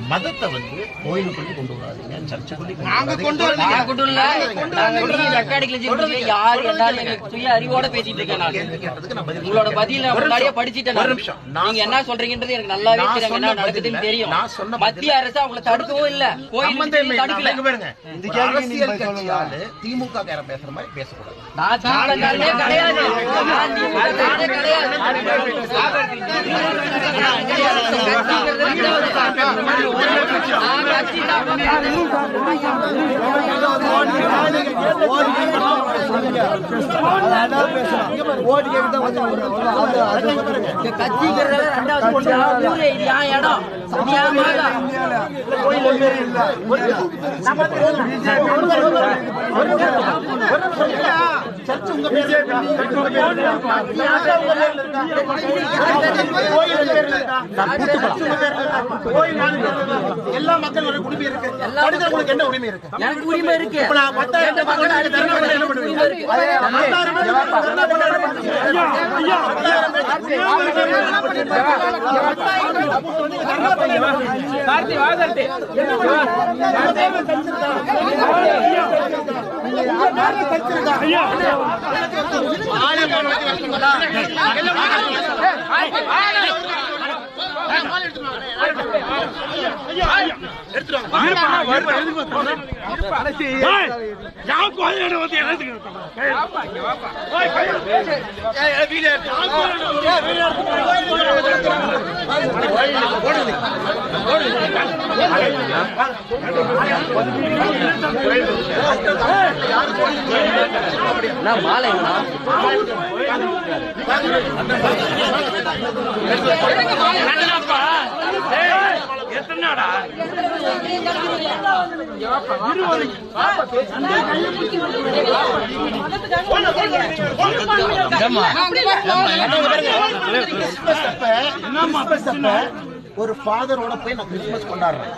மதத்தை வந்து கோயிலுக்குள்ளே கொண்டு வராதீங்க. யார் சுய அறிவோட பேசிட்டு இருக்கேன் உங்களோட பதில் நான் ஒரு முன்னாடியே நிமிஷம். படிச்சிட்டேன் ஒரு. நிமிஷம். நீங்க என்ன சொல்றீங்கன்றது எனக்கு நல்லாவே தெரியும். என்ன நடக்குதுன்னு பதில்ல- தெரியும். நான் சொன்ன மத்திய அரசு அவங்களை தடுக்கவும் இல்ல. கோயில். தடுக்கல. பாருங்க. அரசியல் திமுக காரன் பேசுற மாதிரி பேசக்கூடாது. நான் திமுககாரனே கிடையாது. நான் திமுககாரனே கிடையாது நான் கட்சி கட்சிங்கிறத ரெண்டாவது கொண்டு. ஊரே இது என் இடம். சர்ச்சு உங்க? எல்லா மக்களோட உரிமை இருக்கு என்ன உரிமை இருக்கு எனக்கு உரிமை இருக்கு இப்ப நான் பத்தாயிரம் மாலைங்களா மாலை ஒரு ஃபாதரோட போய் நான் கிறிஸ்துமஸ் கொண்டாடுறேன்.